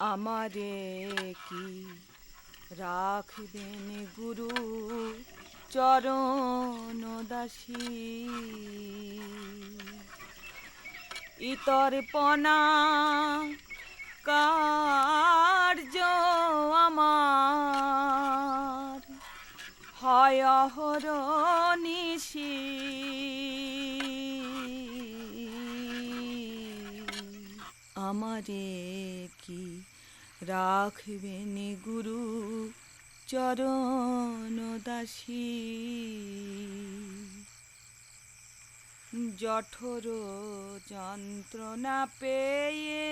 আমারে কি রাখবেন গুরু চরণ দাসী। ইতর পনা কার্য আমার। হয় অহরনিশি আমারে কি রাখবেন গুরু চরণ দাসী। জঠর যন্ত্রণা পেয়ে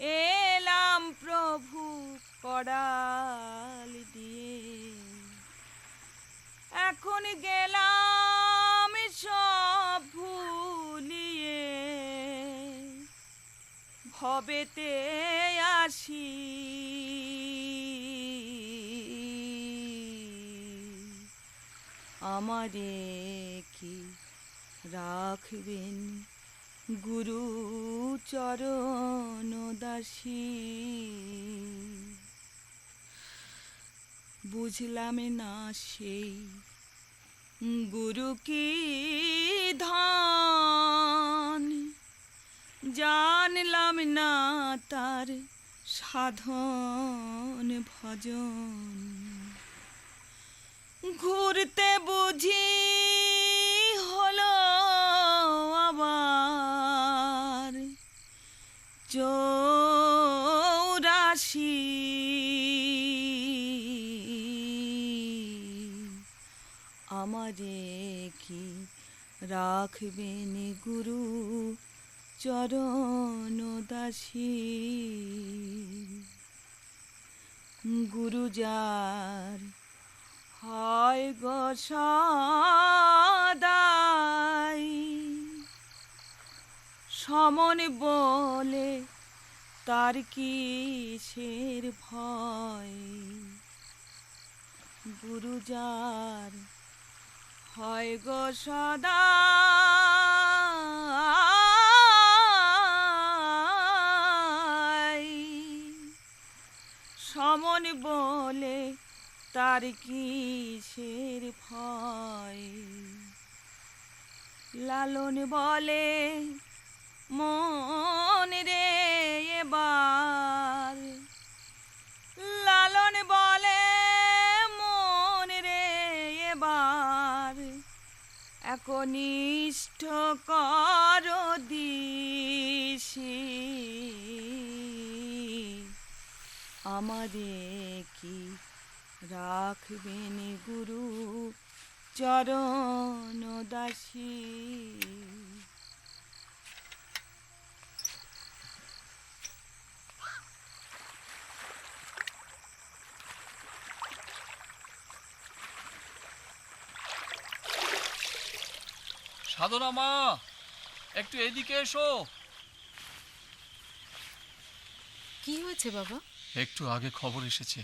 এলাম প্রভু কড়াল দিয়ে। এখন গেলাম সব ভুলিয়ে ভবেতে আসি। আমারে কি রাখবেন গুরু চরণ দাসী? বুঝলাম না সেই গুরু কি ধন জানলাম না তার সাধন ভজন। ঘুরতে বুঝি হলো আবার চৌরাশি। আমারে কি রাখবেন গুরু চরণ দাসী। গুরু যার হয় গো সদাই। সমন বলে তার কিসের ভয়? গুরু যার হয় গো সমন বলে, তার কিসের ভয়? লালন বলে, মন রে এবার। লালন বলে, মন রে এবার। একনিষ্ঠ কর দিশি। আমারে কি রাখবেন গুরু চরণ দাসী। সাধনা মা একটু এদিকে এসো। কি হয়েছে বাবা? একটু আগে খবর এসেছে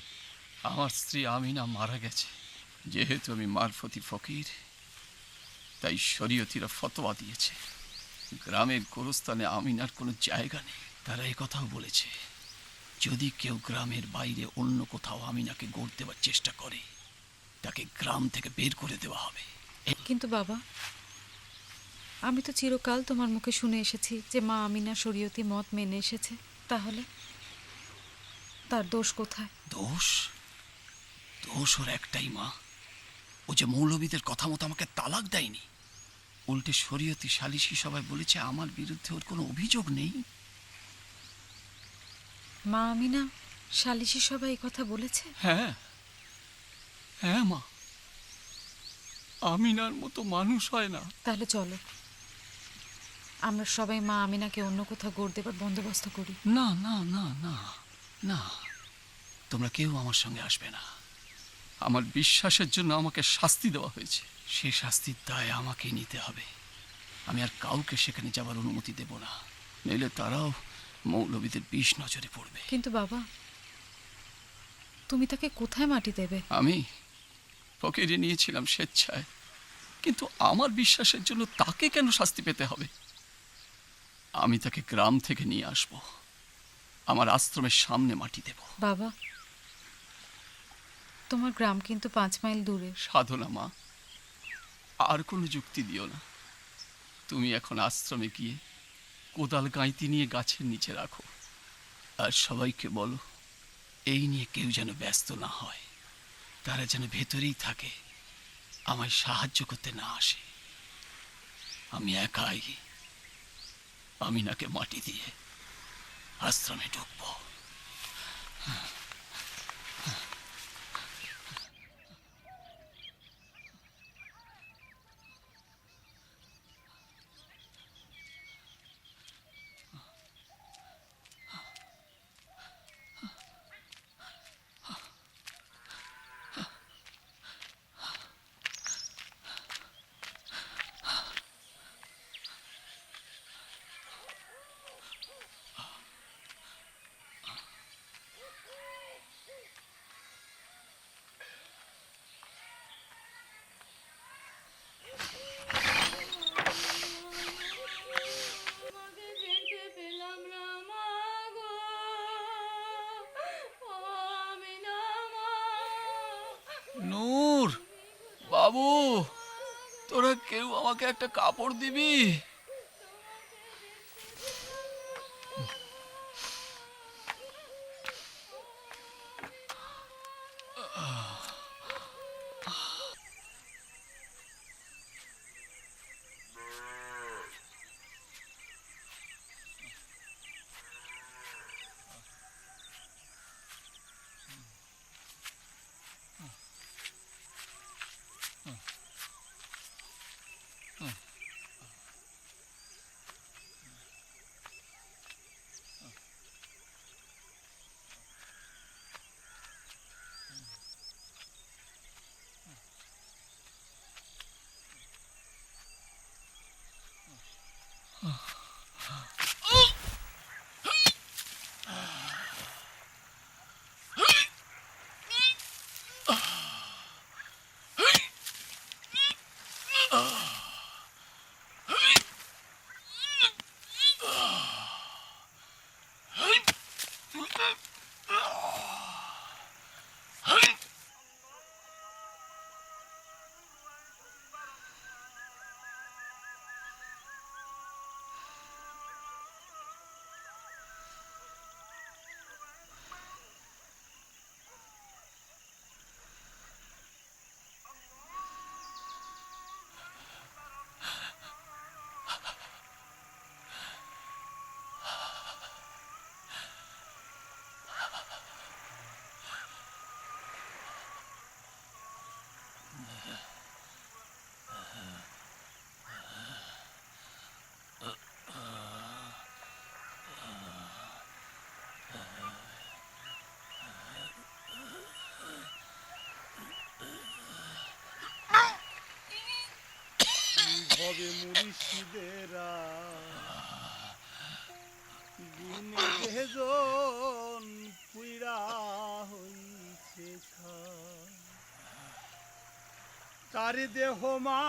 আমার স্ত্রী আমিনা মারা গেছে। যেহেতু আমি মারফতি ফকির তাই শরীয়তিরা ফতোয়া দিয়েছে। গ্রামের গোরস্থানে আমিনার কোনো জায়গা নেই। তারা এই কথাও বলেছে যদি কেউ গ্রামের বাইরে অন্য কোথাও আমিনাকে গড় দেওয়ার চেষ্টা করে তাকে গ্রাম থেকে বের করে দেওয়া হবে। কিন্তু বাবা আমি তো চিরকাল তোমার মুখে শুনে এসেছি যে মা আমিনা শরীয়তি মত মেনে এসেছে। তাহলে? তার দোষ কোথায়? দোষ? দোষ ওর একটাই মা। ও যে মৌলবীদের কথা মতো আমাকে তালাক দেয়নি। উল্টে শরীয়তি সালিশি সবাই বলেছে আমার বিরুদ্ধে ওর কোনো অভিযোগ নেই। মা আমিনা সালিশি সবাই কথা বলেছে? হ্যাঁ। হ্যাঁ মা। আমিনার মতো মানুষ হয় না। তাহলে চলো। আমরা সবাই মা আমিনাকে অন্য কোথাও গড় দেবার বন্দোবস্ত করি। না না না না। না তোমরা কেউ আমার সঙ্গে আসবে না। আমার বিশ্বাসের জন্য আমাকে শাস্তি দেওয়া হয়েছে। সে শাস্তির দায় আমাকে নিতে হবে। আমি আর কাউকে সেখানে যাবার অনুমতি দেব না। নইলে তারাও মৌলবীদের বিষ নজরে পড়বে। কিন্তু বাবা তুমি তাকে কোথায় মাটি দেবে? আমি ফকিরে নিয়েছিলাম স্বেচ্ছায়। কিন্তু আমার বিশ্বাসের জন্য তাকে কেন শাস্তি পেতে হবে? আমি তাকে গ্রাম থেকে নিয়ে আসব। আমার আশ্রমের সামনে মাটি দেব। বাবা তোমার গ্রাম কিন্তু পাঁচ মাইল দূরে। সাধনা মা আর কোনো যুক্তি দিও না। তুমি এখন আশ্রমে গিয়ে কোদাল গাঁইতি নিয়ে গাছের নিচে রাখো। আর সবাইকে বলো এই নিয়ে কেউ যেন ব্যস্ত না হয়। তারা যেন ভেতরেই থাকে আমায় সাহায্য করতে না আসে। আমি একাই আমিনাকে মাটি দিয়ে আশ্রমে ঢুকবো তোমাকে দেখতে পেলাম না মা গো ও আমি না মা নূর বাবু তোরা কেউ আমাকে একটা কাপড় দিবি? হবে মুরিশিদেরা হইছে তার দেহ মা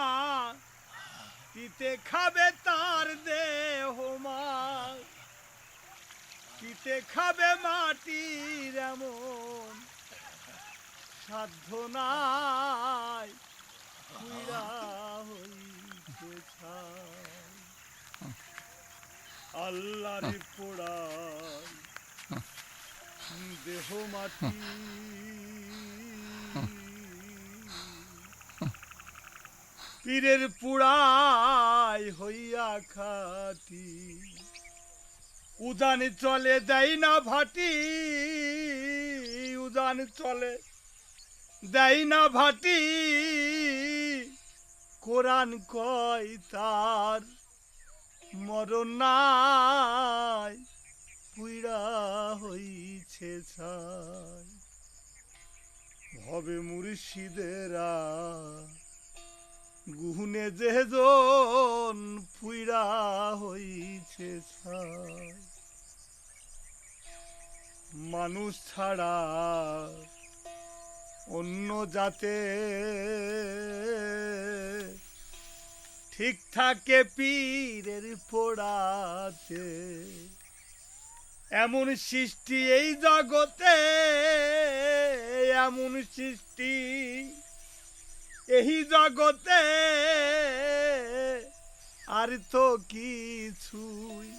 পিতে খাবে তার দেহ মা পিতে খাবে মাটির এমন সাধ্য নাই পুইরা হইছে ছাই। আল্লাহর পোড়াই দেহ মাটি। পীরের পুড়াই হইয়া খাটি। উদান চলে দেয় না ভাটি। উদান চলে দেয় না ভাটি। কোরআন কয় তার মরণ নাই পুইরা হইছে ছাই। ভবে মুর্শিদেরা গুহনে যেজন পুইরা হইছে মানুষ ছাড়া অন্য জাতে ঠিক থাকে পীরের পোড়াতে এমন সৃষ্টি এই জগতে, এমন সৃষ্টি এই জগতে। আর তো কিছুই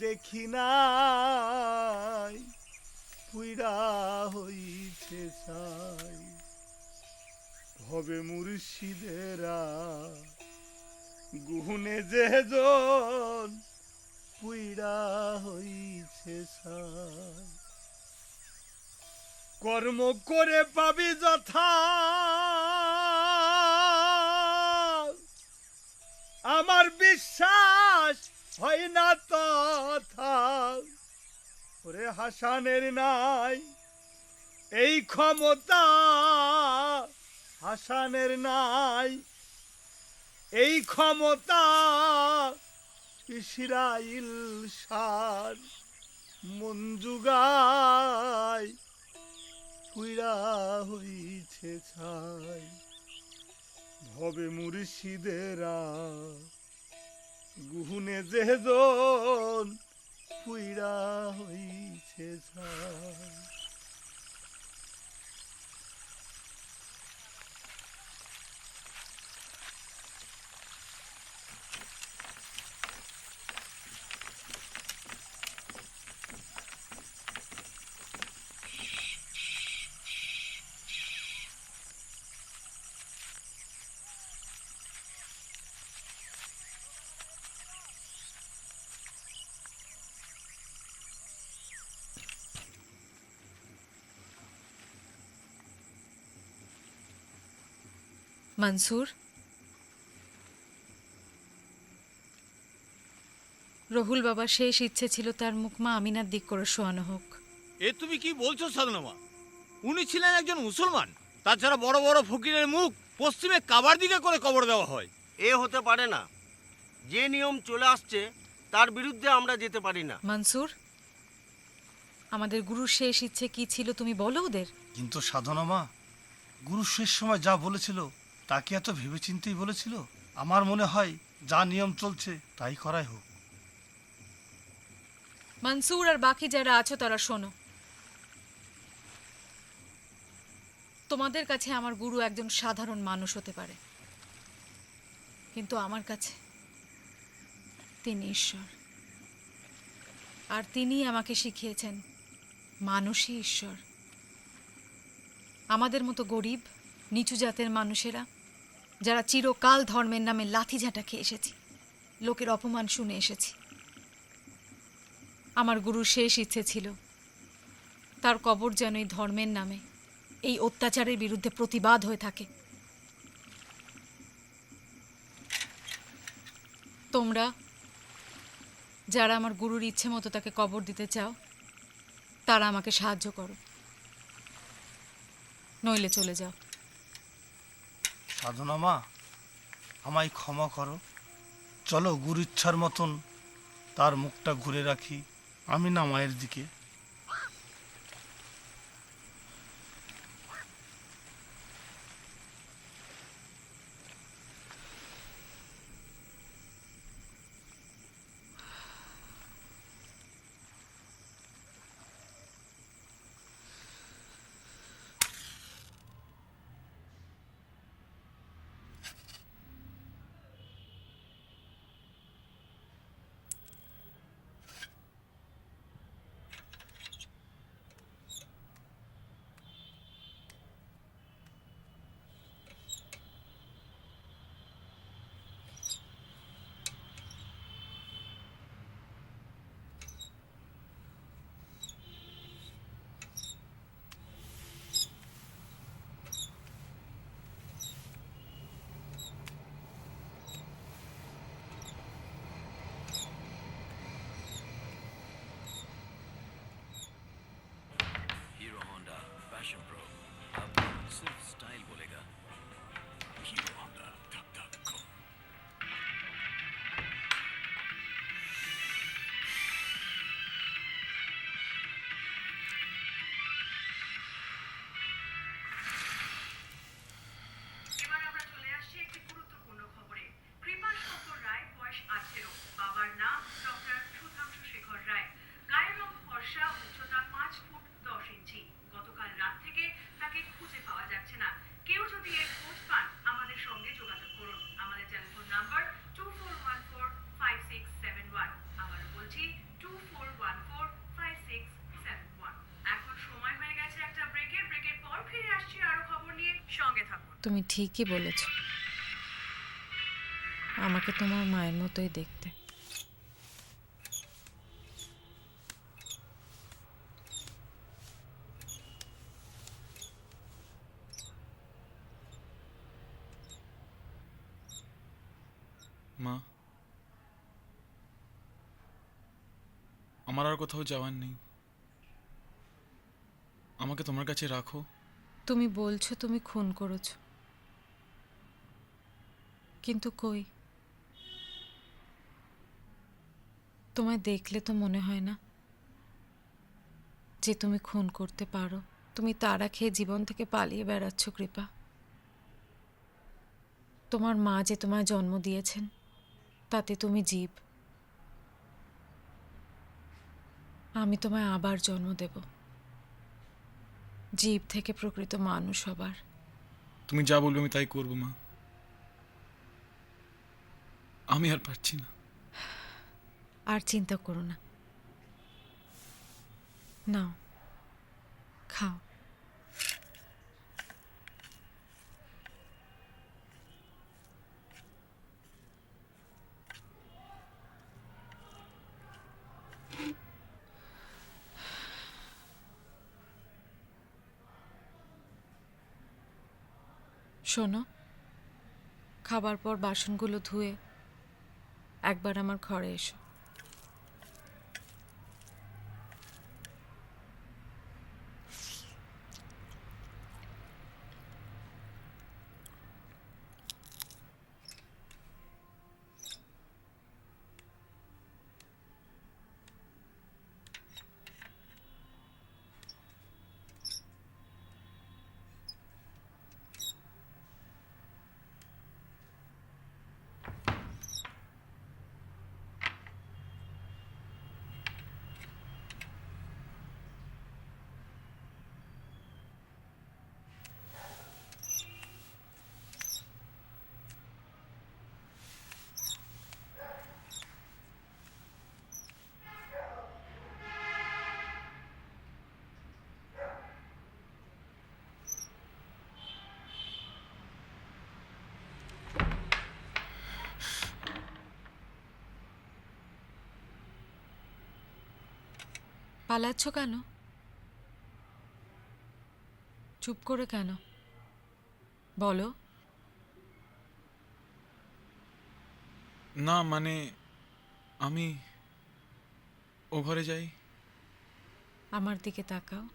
দেখি নাই। পুইরা হইছে ছাই। হবে মুর্শিদেরা গুহনে যেজন পুইরা হইছে ছাই। কর্ম করে পাবি যথা। আমার বিশ্বাস হয় না তথা। ওরে হাসানের নাই, এই ক্ষমতা হাসানের নাই, এই ক্ষমতা ইসরাইল সার মঞ্জুগায় পুইরা হইছে ছাই। ভবে মুর্শিদেরা গুহনে যেজন পুইরা হইছে ছাই মনসুর। রহুল বাবার শেষ ইচ্ছে ছিল তার মুখ মা আমিনার দিক করে শোয়ানো হোক। এ তুমি কি বলছো সাধনামা? উনি ছিলেন একজন মুসলমান তাছাড়া বড় বড় ফকিরের মুখ পশ্চিমে কাবার দিকে করে কবর দেওয়া হয়। এ হতে পারে না। যে নিয়ম চলে আসছে তার বিরুদ্ধে আমরা যেতে পারি না। মনসুর আমাদের গুরুর শেষ ইচ্ছে কি ছিল তুমি বলো ওদের? কিন্তু সাধনা মা গুরু শেষ সময় যা বলেছিল তা কি এত ভেবেচিন্তেই বলেছিল? আমার মনে হয় যা নিয়ম চলছে, তাই করাই হোক। মনসুর আর বাকি যারা আছো, তারা শোনো। তোমাদের কাছে আমার গুরু একজন সাধারণ মানুষ হতে পারে। কিন্তু আমার কাছে তিনি ঈশ্বর। আর তিনি আমাকে শিখিয়েছেন, মানুষই ঈশ্বর। আমাদের মতো গরিব, নিচু জাতের মানুষেরা যারা চিরকাল ধর্মের নামে লাথি ঝাঁটা খেয়ে এসেছি। লোকের অপমান শুনে এসেছি। আমার গুরুর শেষ ইচ্ছে ছিল, তার কবর যেন এই ধর্মের নামে, এই অত্যাচারের বিরুদ্ধে প্রতিবাদ হয়ে থাকে। তোমরা, যারা আমার গুরুর ইচ্ছে মতো তাকে কবর দিতে চাও, তারা আমাকে সাহায্য করো। নইলে চলে যাও। সাধনা মা, আমায় ক্ষমা করো। চলো গুরু ইচ্ছার মতন তার মুখটা ঘুরে রাখি। আমি না মায়ের দিকে। তুমি ঠিকই বলেছ। আমাকে তোমার মায়ের মতোই দেখতে। মা আমার আর কোথাও যাওয়ার নেই। আমাকে তোমার কাছে রাখো। তুমি বলছো তুমি খুন করেছ। কিন্তু কই? তোমায় দেখলে তো মনে হয় না যে তুমি খুন করতে পারো। তুমি তারা খেয়ে জীবন থেকে পালিয়ে বেড়াচ্ছ, কৃপা। তোমার মা যে তোমায় জন্ম দিয়েছেন, তাতে তুমি জীব। আমি তোমায় আবার জন্ম দেব। জীব থেকে প্রকৃত মানুষ হবার। তুমি যা বলবে আমি তাই করব, মা। আমি আর পারছি না। আর চিন্তা করো না। নাও, খাও। শোনো, খাবার পর বাসনগুলো ধুয়ে একবার আমার ঘরে এসো। পালাচ্ছ কেন? চুপ করে কেন? বলো। না মানে আমি ও ঘরে যাই? আমার দিকে তাকাও।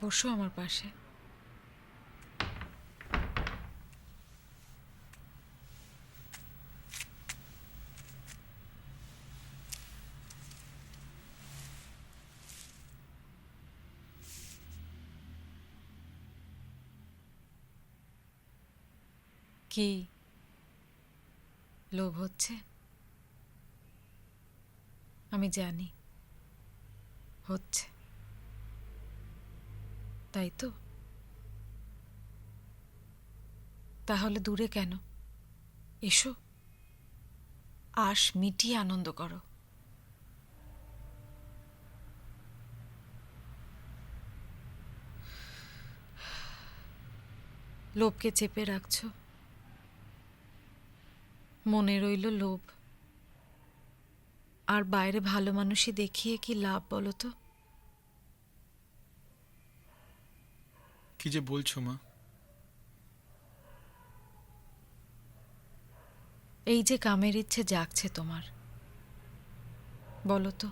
বসো আমার পাশে। কি লোভ হচ্ছে? আমি জানি হচ্ছে। তাই তো? তাহলে দূরে কেন? এসো। আশ মিটিয়ে আনন্দ করো। লোভকে চেপে রাখছো? মনে রইল লোভ। আর বাইরে ভালো মানুষই দেখিয়ে কি লাভ বলো তো? কি যে বলছো মা? এই যে কামের ইচ্ছে জাগছে তোমার বলো তো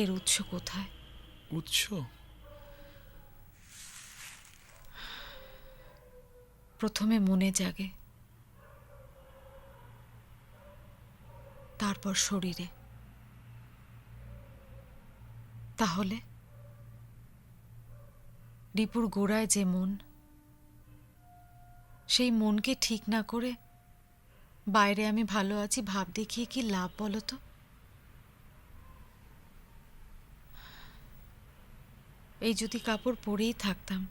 এর উৎস কোথায়? উৎস? প্রথমে মনে জাগে তারপর শরীরে। তাহলে? রিপুর গোড়ায় যে মন, সেই মনকে ঠিক না করে বাইরে আমি ভালো আছি, ভাব দেখিয়ে কি লাভ বলো তো? এই যদি কাপড় পরেই থাকতাম,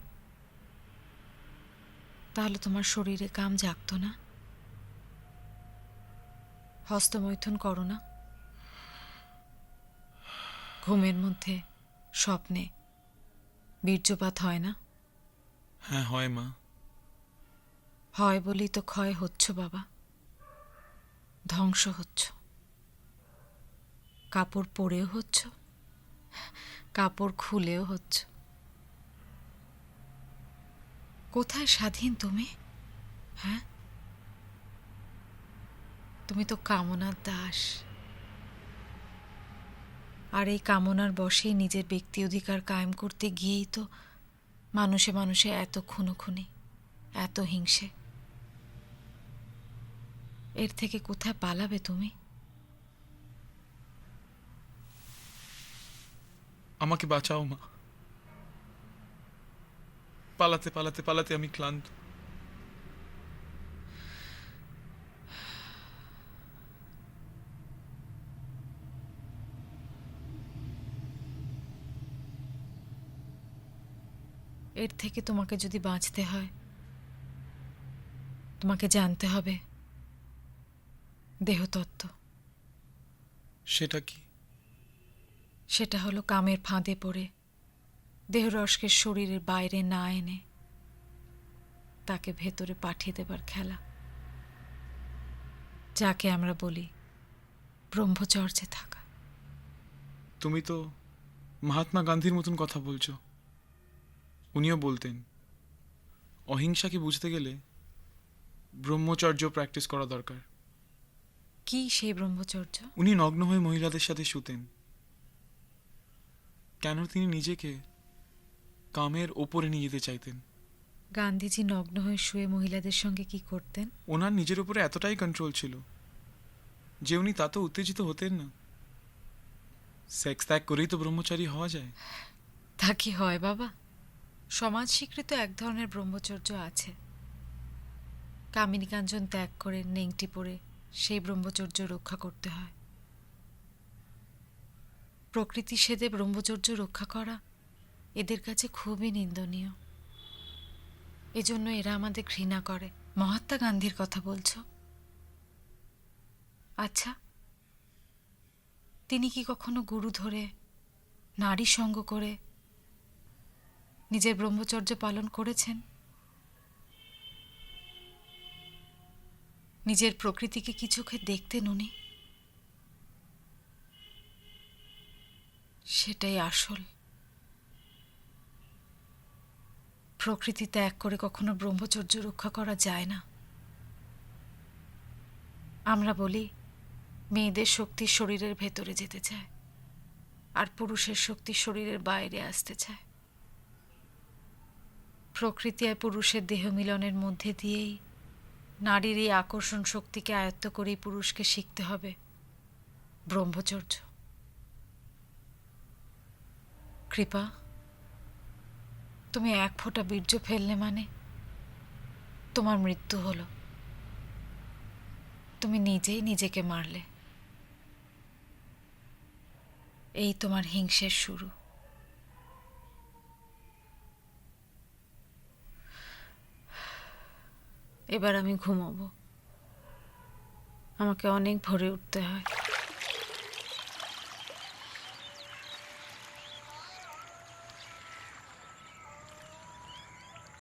তাহলে তোমার শরীরে কাম জাগতো না? হস্তমৈথুন করো না। ঘুমের মধ্যে স্বপ্নে বীর্যপাত হয় না? হ্যাঁ হয় মা। হয় বলেই তো ক্ষয় হচ্ছ বাবা। ধ্বংস হচ্ছ। কাপড় পরেও হচ্ছ কাপড় খুলেও হচ্ছ। কোথায় স্বাধীন তুমি? হ্যাঁ? তুমি তো কামনার দাস। আর এই কামনার বশেই নিজের ব্যক্তি অধিকার কায়েম করতে গিয়েই তো মানুষে মানুষে এত খুনোখুনি, এত হিংসে। এর থেকে কোথায় পালাবে তুমি? আমাকে বাঁচাও মা। পালাতে পালাতে পালাতে আমি ক্লান্ত। এর থেকে তোমাকে যদি বাঁচতে হয় তোমাকে জানতে হবে দেহতত্ত্ব। সেটা কি? সেটা হলো কামের ফাঁদে পড়ে দেহরসকে শরীরের বাইরে না এনে তাকে ভেতরে পাঠিয়ে দেবার খেলা। যাকে আমরা বলি ব্রহ্মচর্যে থাকা। তুমি তো মহাত্মা গান্ধীর মতন কথা বলছো। উনিও বলতেন অহিংসাকে বুঝতে গেলে ব্রহ্মচর্য প্র্যাকটিস করা দরকার। কি সেই ব্রহ্মচর্য? উনি নগ্ন হয়ে মহিলাদের সাথে শুতেন। কেন তিনি নিজেকে কামের ওপরে নিয়ে যেতে চাইতেন? গান্ধীজি নগ্ন হয়ে শুয়ে মহিলাদের সঙ্গে কি করতেন? ওনার নিজের উপরে এতটাই কন্ট্রোল ছিল যে উনি তাতে উত্তেজিত হতেন না। সেক্স ত্যাগ করেই তো ব্রহ্মচারী হওয়া যায়। তা কি হয় বাবা? সমাজ স্বীকৃত এক ধরনের ব্রহ্মচর্য আছে। কামিনী কাঞ্চন ত্যাগ করে নেংটি পরে সেই ব্রহ্মচর্য রক্ষা করতে হয়। প্রকৃতি সেদে ব্রহ্মচর্য রক্ষা করা এদের কাছে খুবই নিন্দনীয়। এজন্য এরা আমাদের ঘৃণা করে। মহাত্মা গান্ধীর কথা বলছো? আচ্ছা তিনি কি কখনো গুরু ধরে নারী সঙ্গ করে নিজের ব্রহ্মচর্য পালন করেছেন। নিজের প্রকৃতিকে কি চোখে দেখতেন উনি? সেটাই আসল। প্রকৃতি ত্যাগ করে কখনো ব্রহ্মচর্য রক্ষা করা যায় না। আমরা বলি, মেয়েদের শক্তি শরীরের ভেতরে যেতে চায়, আর পুরুষের শক্তি শরীরের বাইরে আসতে চায়। প্রকৃতি আর পুরুষের দেহ মিলনের মধ্যে দিয়েই নারীর এই আকর্ষণ শক্তিকে আয়ত্ত করেই পুরুষকে শিখতে হবে। ব্রহ্মচর্য। কৃপা, তুমি এক ফোঁটা বীর্য ফেললে মানে তোমার মৃত্যু হলো। তুমি নিজেই নিজেকে মারলে। এই তোমার হিংসের শুরু। এবার আমি ঘুমাবো। আমাকে অনেক ভোরে উঠতে হয়।